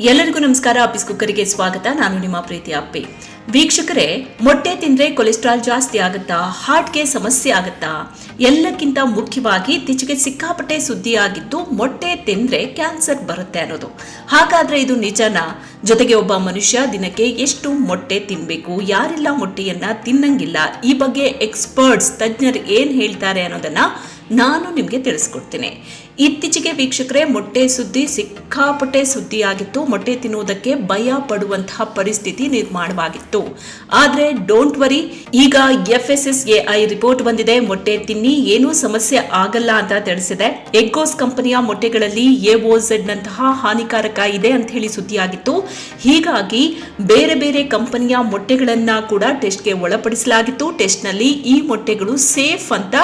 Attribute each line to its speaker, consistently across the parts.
Speaker 1: ಎಲ್ಲರಿಗೂ ನಮಸ್ಕಾರ. ಆಫೀಸ್ ಕುಕ್ಕರಿಗೆ ಸ್ವಾಗತ. ನಾನು ನಿಮ್ಮ ಪ್ರೀತಿ ಅಪ್ಪಿ. ವೀಕ್ಷಕರೇ, ಮೊಟ್ಟೆ ತಿಂದ್ರೆ ಕೊಲೆಸ್ಟ್ರಾಲ್ ಜಾಸ್ತಿ ಆಗುತ್ತಾ? ಹಾರ್ಟ್ಗೆ ಸಮಸ್ಯೆ ಆಗುತ್ತಾ? ಎಲ್ಲಕ್ಕಿಂತ ಮುಖ್ಯವಾಗಿ ಇತ್ತೀಚೆಗೆ ಸಿಕ್ಕಾಪಟ್ಟೆ ಸುದ್ದಿಯಾಗಿದ್ದು, ಮೊಟ್ಟೆ ತಿಂದ್ರೆ ಕ್ಯಾನ್ಸರ್ ಬರುತ್ತೆ ಅನ್ನೋದು. ಹಾಗಾದ್ರೆ ಇದು ನಿಜನಾ? ಜೊತೆಗೆ ಒಬ್ಬ ಮನುಷ್ಯ ದಿನಕ್ಕೆ ಎಷ್ಟು ಮೊಟ್ಟೆ ತಿನ್ನಬೇಕು ಯಾರೆಲ್ಲ ಮೊಟ್ಟೆಯನ್ನ ತಿನ್ನಂಗಿಲ್ಲ, ಈ ಬಗ್ಗೆ ಎಕ್ಸ್ಪರ್ಟ್ಸ್ ತಜ್ಞರು ಏನ್ ಹೇಳ್ತಾರೆ ಅನ್ನೋದನ್ನ ನಾನು ನಿಮಗೆ ತಿಳಿಸ್ಕೊಡ್ತೀನಿ. ಇತ್ತೀಚೆಗೆ ವೀಕ್ಷಕರೇ, ಮೊಟ್ಟೆ ಸುದ್ದಿ ಸಿಕ್ಕಾಪಟ್ಟೆ ಸುದ್ದಿ ಆಗಿತ್ತು ಮೊಟ್ಟೆ ತಿನ್ನುವುದಕ್ಕೆ ಭಯ ಪಡುವಂತಹ ಪರಿಸ್ಥಿತಿ ನಿರ್ಮಾಣವಾಗಿತ್ತು. ಆದರೆ ಡೋಂಟ್ ವರಿ ಈಗ F S S A I report ಬಂದಿದೆ. ಮೊಟ್ಟೆ ತಿನ್ನಿ, ಏನೂ ಸಮಸ್ಯೆ ಆಗಲ್ಲ ಅಂತ ತಿಳಿಸಿದೆ. ಎಗ್ಗೋಸ್ ಕಂಪನಿಯ ಮೊಟ್ಟೆಗಳಲ್ಲಿ ಎಒಝೆಡ್ ನಂತಹ ಹಾನಿಕಾರಕ ಇದೆ ಅಂತ ಹೇಳಿ ಸುದ್ದಿಯಾಗಿತ್ತು. ಹೀಗಾಗಿ ಬೇರೆ ಬೇರೆ ಕಂಪನಿಯ ಮೊಟ್ಟೆಗಳನ್ನ ಕೂಡ ಟೆಸ್ಟ್ಗೆ ಒಳಪಡಿಸಲಾಗಿತ್ತು. ಟೆಸ್ಟ್ನಲ್ಲಿ ಈ ಮೊಟ್ಟೆಗಳು ಸೇಫ್ ಅಂತ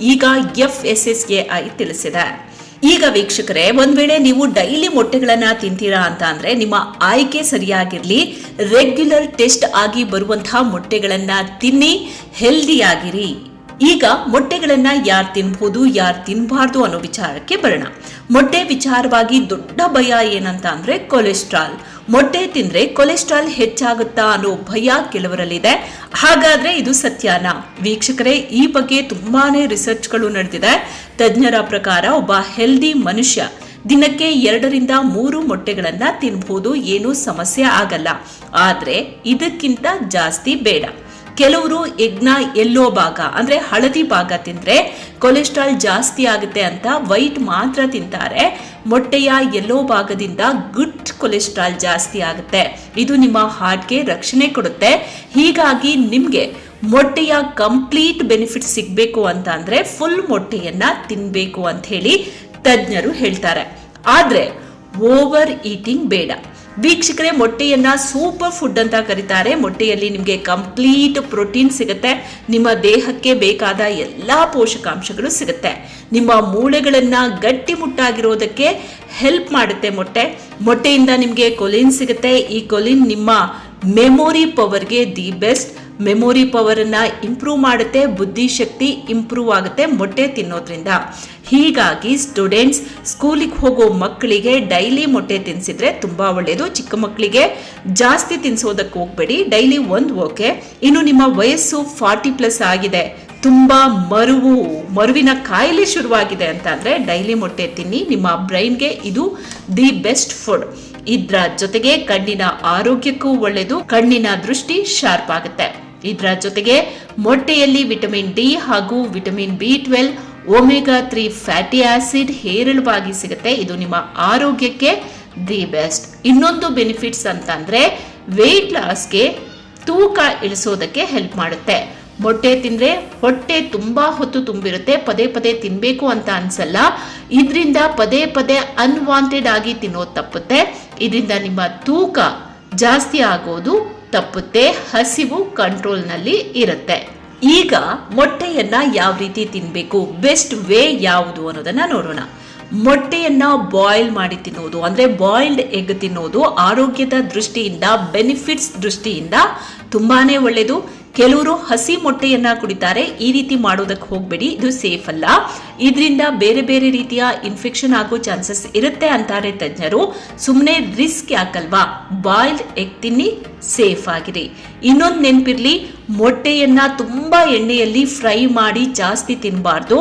Speaker 1: ಈಗ F S S A I ತಿಳಿಸಿದೆ. ಈಗ ವೀಕ್ಷಕರೇ, ಒಂದ್ ವೇಳೆ ನೀವು ಡೈಲಿ ಮೊಟ್ಟೆಗಳನ್ನ ತಿಂತೀರಾ ಅಂತ ಅಂದ್ರೆ ನಿಮ್ಮ ಆಯ್ಕೆ ಸರಿಯಾಗಿರ್ಲಿ, ರೆಗ್ಯುಲರ್ ಟೆಸ್ಟ್ ಆಗಿ ಬರುವಂತಹ ಮೊಟ್ಟೆಗಳನ್ನ ತಿನ್ನಿ ಹೆಲ್ದಿ ಆಗಿರಿ ಈಗ ಮೊಟ್ಟೆಗಳನ್ನ ಯಾರು ತಿನ್ಬಹುದು ಯಾರು ತಿನ್ಬಾರ್ದು ಅನ್ನೋ ವಿಚಾರಕ್ಕೆ ಬರೋಣ. ಮೊಟ್ಟೆ ವಿಚಾರವಾಗಿ ದೊಡ್ಡ ಭಯ ಏನಂತ ಅಂದ್ರೆ ಕೊಲೆಸ್ಟ್ರಾಲ್. ಮೊಟ್ಟೆ ತಿಂದ್ರೆ ಕೊಲೆಸ್ಟ್ರಾಲ್ ಹೆಚ್ಚಾಗುತ್ತಾ ಅನ್ನೋ ಭಯ ಕೆಲವರಲ್ಲಿದೆ. ಹಾಗಾದ್ರೆ ಇದು ಸತ್ಯಾನ. ವೀಕ್ಷಕರೇ, ಈ ಬಗ್ಗೆ ತುಂಬಾನೇ ರಿಸರ್ಚ್ಗಳು ನಡೆದಿದೆ. ತಜ್ಞರ ಪ್ರಕಾರ ಒಬ್ಬ ಹೆಲ್ದಿ ಮನುಷ್ಯ ದಿನಕ್ಕೆ ಎರಡರಿಂದ ಮೂರು ಮೊಟ್ಟೆಗಳನ್ನ ತಿನ್ಬಹುದು ಏನೂ ಸಮಸ್ಯೆ ಆಗಲ್ಲ. ಆದ್ರೆ ಇದಕ್ಕಿಂತ ಜಾಸ್ತಿ ಬೇಡ. ಕೆಲವರು ಯಜ್ಞ ಎಲ್ಲೋ ಭಾಗ, ಅಂದ್ರೆ ಹಳದಿ ಭಾಗ ತಿಂದ್ರೆ ಕೊಲೆಸ್ಟ್ರಾಲ್ ಜಾಸ್ತಿ ಆಗುತ್ತೆ ಅಂತ ವೈಟ್ ಮಾತ್ರ ತಿಂತಾರೆ. ಮೊಟ್ಟೆಯ ಎಲ್ಲೋ ಭಾಗದಿಂದ ಗುಡ್ ಕೊಲೆಸ್ಟ್ರಾಲ್ ಜಾಸ್ತಿ ಆಗುತ್ತೆ. ಇದು ನಿಮ್ಮ ಹಾರ್ಟ್ಗೆ ರಕ್ಷಣೆ ಕೊಡುತ್ತೆ. ಹೀಗಾಗಿ ನಿಮ್ಗೆ ಮೊಟ್ಟೆಯ ಕಂಪ್ಲೀಟ್ ಬೆನಿಫಿಟ್ ಸಿಗ್ಬೇಕು ಅಂತ ಅಂದ್ರೆ ಫುಲ್ ಮೊಟ್ಟೆಯನ್ನ ತಿನ್ಬೇಕು ಅಂತ ಹೇಳಿ ತಜ್ಞರು ಹೇಳ್ತಾರೆ. ಆದ್ರೆ ಓವರ್ ಈಟಿಂಗ್ ಬೇಡ. ವೀಕ್ಷಕರೇ, ಮೊಟ್ಟೆಯನ್ನ ಸೂಪರ್ ಫುಡ್ ಅಂತ ಕರೀತಾರೆ. ಮೊಟ್ಟೆಯಲ್ಲಿ ನಿಮಗೆ ಕಂಪ್ಲೀಟ್ ಪ್ರೋಟೀನ್ ಸಿಗುತ್ತೆ. ನಿಮ್ಮ ದೇಹಕ್ಕೆ ಬೇಕಾದ ಎಲ್ಲ ಪೋಷಕಾಂಶಗಳು ಸಿಗುತ್ತೆ. ನಿಮ್ಮ ಮೂಳೆಗಳನ್ನ ಗಟ್ಟಿಮುಟ್ಟಾಗಿರೋದಕ್ಕೆ ಹೆಲ್ಪ್ ಮಾಡುತ್ತೆ ಮೊಟ್ಟೆ. ಮೊಟ್ಟೆಯಿಂದ ನಿಮಗೆ ಕೊಲಿನ್ ಸಿಗುತ್ತೆ. ಈ ಕೊಲಿನ್ ನಿಮ್ಮ ಮೆಮೊರಿ ಪವರ್ಗೆ ದಿ ಬೆಸ್ಟ್ ಮೆಮೊರಿ ಪವರ್ ಅನ್ನ ಇಂಪ್ರೂವ್ ಮಾಡುತ್ತೆ ಬುದ್ಧಿಶಕ್ತಿ ಇಂಪ್ರೂವ್ ಆಗುತ್ತೆ ಮೊಟ್ಟೆ ತಿನ್ನೋದ್ರಿಂದ. ಹೀಗಾಗಿ ಸ್ಟೂಡೆಂಟ್ಸ್ ಸ್ಕೂಲಿಗೆ ಹೋಗೋ ಮಕ್ಕಳಿಗೆ ಡೈಲಿ ಮೊಟ್ಟೆ ತಿನ್ಸಿದ್ರೆ ತುಂಬ ಒಳ್ಳೆಯದು ಚಿಕ್ಕ ಮಕ್ಕಳಿಗೆ ಜಾಸ್ತಿ ತಿನ್ಸೋದಕ್ಕೆ ಹೋಗ್ಬೇಡಿ. ಡೈಲಿ ಒಂದು ಓಕೆ. ಇನ್ನು ನಿಮ್ಮ ವಯಸ್ಸು ಫಾರ್ಟಿ ಪ್ಲಸ್ ಆಗಿದೆ. ತುಂಬ ಮರುವು, ಮರುವಿನ ಕಾಯಿಲೆ ಶುರುವಾಗಿದೆ ಅಂತ ಅಂದ್ರೆ ಡೈಲಿ ಮೊಟ್ಟೆ ತಿನ್ನಿ. ನಿಮ್ಮ ಬ್ರೈನ್ಗೆ ಇದು ದಿ ಬೆಸ್ಟ್ ಫುಡ್ ಇದರ ಜೊತೆಗೆ ಕಣ್ಣಿನ ಆರೋಗ್ಯಕ್ಕೂ ಒಳ್ಳೆಯದು ಕಣ್ಣಿನ ದೃಷ್ಟಿ ಶಾರ್ಪ್ ಆಗುತ್ತೆ. ಇದರ ಜೊತೆಗೆ ಮೊಟ್ಟೆಯಲ್ಲಿ ವಿಟಮಿನ್ ಡಿ ಹಾಗೂ vitamin B twelve omega three fatty acid ಹೇರಳವಾಗಿ ಸಿಗುತ್ತೆ. ಇದು ನಿಮ್ಮ ಆರೋಗ್ಯಕ್ಕೆ ದಿ ಬೆಸ್ಟ್. ಇನ್ನೊಂದು ಬೆನಿಫಿಟ್ಸ್ ಅಂತಂದ್ರೆ ವೆಯ್ಟ್ ಲಾಸ್ಗೆ ತೂಕ ಇಳಿಸೋದಕ್ಕೆ ಹೆಲ್ಪ್ ಮಾಡುತ್ತೆ. ಮೊಟ್ಟೆ ತಿಂದ್ರೆ ಹೊಟ್ಟೆ ತುಂಬಾ ಹೊತ್ತು ತುಂಬಿರುತ್ತೆ. ಪದೇ ಪದೇ ತಿನ್ಬೇಕು ಅಂತ ಅನ್ಸಲ್ಲ. ಇದರಿಂದ ಪದೇ ಪದೇ ಅನ್ವಾಂಟೆಡ್ ಆಗಿ ತಿನ್ನೋದು ತಪ್ಪುತ್ತೆ. ಇದರಿಂದ ನಿಮ್ಮ ತೂಕ ಜಾಸ್ತಿ ಆಗೋದು ತಪ್ಪುತ್ತೆ, ಹಸಿವು ಕಂಟ್ರೋಲ್ನಲ್ಲಿ ಇರುತ್ತೆ. ಈಗ ಮೊಟ್ಟೆಯನ್ನ ಯಾವ ರೀತಿ ತಿನ್ನಬೇಕು ಬೆಸ್ಟ್ ವೇ ಯಾವುದು ಅನ್ನೋದನ್ನ ನೋಡೋಣ. ಮೊಟ್ಟೆಯನ್ನ ಬಾಯ್ಲ್ ಮಾಡಿ ತಿನ್ನೋದು, ಅಂದ್ರೆ ಬಾಯ್ಲ್ಡ್ ಎಗ್ ತಿನ್ನೋದು ಆರೋಗ್ಯದ ದೃಷ್ಟಿಯಿಂದ, ಬೆನಿಫಿಟ್ಸ್ ದೃಷ್ಟಿಯಿಂದ ತುಂಬಾನೇ ಒಳ್ಳೆಯದು ಕೆಲವರು ಹಸಿ ಮೊಟ್ಟೆಯನ್ನ ಕುಡಿತಾರೆ, ಈ ರೀತಿ ಮಾಡೋದಕ್ಕೆ ಹೋಗ್ಬೇಡಿ, ಇದು ಸೇಫ್ ಅಲ್ಲ. ಇದರಿಂದ ಬೇರೆ ಬೇರೆ ರೀತಿಯ ಇನ್ಫೆಕ್ಷನ್ ಆಗೋ ಚಾನ್ಸಸ್ ಇರುತ್ತೆ ಅಂತಾರೆ ತಜ್ಞರು. ಸುಮ್ಮನೆ ರಿಸ್ಕ್ ಯಾಕಲ್ವಾ? ಬಾಯ್ಲ್ಡ್ ಎಗ್ ತಿನ್ನಿ ಸೇಫ್ ಆಗಿರಿ ಇನ್ನೊಂದು ನೆನಪಿರ್ಲಿ, ಮೊಟ್ಟೆಯನ್ನ ತುಂಬಾ ಎಣ್ಣೆಯಲ್ಲಿ ಫ್ರೈ ಮಾಡಿ ಜಾಸ್ತಿ ತಿನ್ನಬಾರ್ದು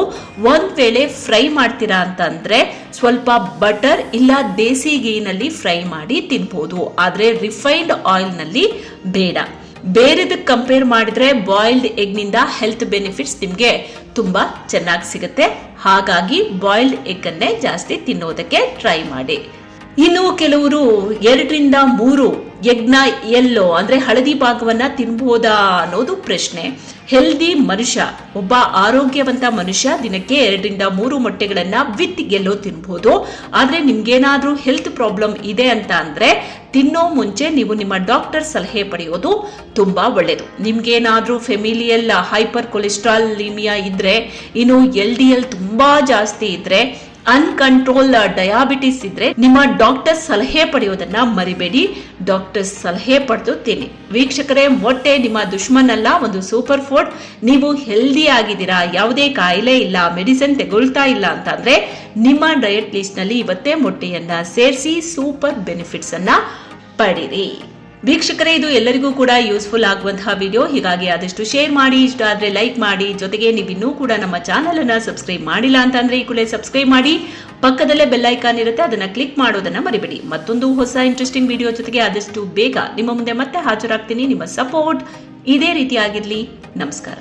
Speaker 1: ಒಂದ್ ವೇಳೆ ಫ್ರೈ ಮಾಡ್ತೀರಾ ಅಂತಂದ್ರೆ ಸ್ವಲ್ಪ ಬಟರ್ ಇಲ್ಲ ದೇಸಿ ಗೀನಲ್ಲಿ ಫ್ರೈ ಮಾಡಿ ತಿನ್ಬೋದು. ಆದ್ರೆ ರಿಫೈನ್ಡ್ ಆಯಿಲ್ನಲ್ಲಿ ಬೇಡ. ಬೇರೆದಕ್ಕೆ ಕಂಪೇರ್ ಮಾಡಿದ್ರೆ ಬಾಯ್ಲ್ಡ್ ಎಗ್ನಿಂದ ಹೆಲ್ತ್ ಬೆನಿಫಿಟ್ಸ್ ನಿಮಗೆ ತುಂಬಾ ಚೆನ್ನಾಗಿ ಸಿಗುತ್ತೆ. ಹಾಗಾಗಿ ಬಾಯ್ಲ್ಡ್ ಎಗ್ ಅನ್ನೇ ಜಾಸ್ತಿ ತಿನ್ನೋದಕ್ಕೆ ಟ್ರೈ ಮಾಡಿ. ಇನ್ನು ಕೆಲವರು ಎರಡರಿಂದ ಮೂರು ಯಜ್ಞ ಎಲ್ಲೋ, ಅಂದ್ರೆ ಹಳದಿ ಭಾಗವನ್ನ ತಿನ್ಬೋದಾ ಅನ್ನೋದು ಪ್ರಶ್ನೆ. ಹೆಲ್ದಿ ಮನುಷ್ಯ, ಒಬ್ಬ ಆರೋಗ್ಯವಂತ ಮನುಷ್ಯ ದಿನಕ್ಕೆ ಎರಡರಿಂದ ಮೂರು ಮೊಟ್ಟೆಗಳನ್ನ ವಿತ್ ಎಲ್ಲೋ ತಿನ್ಬಹುದು ಆದ್ರೆ ನಿಮ್ಗೇನಾದ್ರೂ ಹೆಲ್ತ್ ಪ್ರಾಬ್ಲಮ್ ಇದೆ ಅಂತ ಅಂದ್ರೆ ತಿನ್ನೋ ಮುಂಚೆ ನೀವು ನಿಮ್ಮ ಡಾಕ್ಟರ್ ಸಲಹೆ ಪಡೆಯೋದು ತುಂಬಾ ಒಳ್ಳೆಯದು ನಿಮ್ಗೇನಾದ್ರೂ ಫೆಮಿಲಿಯಲ್ ಹೈಪರ್ ಕೊಲೆಸ್ಟ್ರಾಲ್ ಲೀಮಿಯಾ ಇದ್ರೆ, ಇನ್ನು ಎಲ್ ಡಿ ಎಲ್ ತುಂಬಾ ಜಾಸ್ತಿ ಇದ್ರೆ ಅನ್ಕಂಟ್ರೋಲ್ ಡಯಾಬಿಟಿಸ್ ಇದ್ರೆ ನಿಮ್ಮ ಡಾಕ್ಟರ್ ಸಲಹೆ ಪಡೆಯೋದನ್ನ ಮರಿಬೇಡಿ. ಡಾಕ್ಟರ್ ಸಲಹೆ ಪಡೆದು ತಿನ್ನಿ ವೀಕ್ಷಕರೇ, ಮೊಟ್ಟೆ ನಿಮ್ಮ ದುಶ್ಮನಲ್ಲ, ಒಂದು ಸೂಪರ್ ಫುಡ್ ನೀವು ಹೆಲ್ದಿ ಆಗಿದ್ದೀರಾ, ಯಾವುದೇ ಕಾಯಿಲೆ ಇಲ್ಲ ಮೆಡಿಸಿನ್ ತೆಗೊಳ್ತಾ ಇಲ್ಲ ಅಂತಂದ್ರೆ ನಿಮ್ಮ ಡಯಟ್ ಲಿಸ್ಟ್ನಲ್ಲಿ ಇವತ್ತೇ ಮೊಟ್ಟೆಯನ್ನ ಸೇರಿಸಿ ಸೂಪರ್ ಬೆನಿಫಿಟ್ಸ್ ಅನ್ನ ಪಡಿರಿ. ವೀಕ್ಷಕರೇ, ಇದು ಎಲ್ಲರಿಗೂ ಕೂಡ ಯೂಸ್ಫುಲ್ ಆಗುವಂತಹ ವಿಡಿಯೋ ಹೀಗಾಗಿ ಆದಷ್ಟು ಶೇರ್ ಮಾಡಿ, ಇಷ್ಟ ಆದ್ರೆ ಲೈಕ್ ಮಾಡಿ. ಜೊತೆಗೆ ನೀವು ಇನ್ನೂ ಕೂಡ ನಮ್ಮ ಚಾನಲ್ ಅನ್ನ ಸಬ್ಸ್ಕ್ರೈಬ್ ಮಾಡಿಲ್ಲ ಅಂತಂದ್ರೆ ಈ ಕೂಡಲೇ ಸಬ್ಸ್ಕ್ರೈಬ್ ಮಾಡಿ. ಪಕ್ಕದಲ್ಲೇ ಬೆಲ್ ಐಕಾನ್ ಇರುತ್ತೆ, ಅದನ್ನ ಕ್ಲಿಕ್ ಮಾಡೋದನ್ನ ಮರಿಬೇಡಿ. ಮತ್ತೊಂದು ಹೊಸ ಇಂಟ್ರೆಸ್ಟಿಂಗ್ ವಿಡಿಯೋ ಜೊತೆಗೆ ಆದಷ್ಟು ಬೇಗ ನಿಮ್ಮ ಮುಂದೆ ಮತ್ತೆ ಹಾಜರಾಗ್ತೀನಿ. ನಿಮ್ಮ ಸಪೋರ್ಟ್ ಇದೇ ರೀತಿಯಾಗಿರ್ಲಿ. ನಮಸ್ಕಾರ.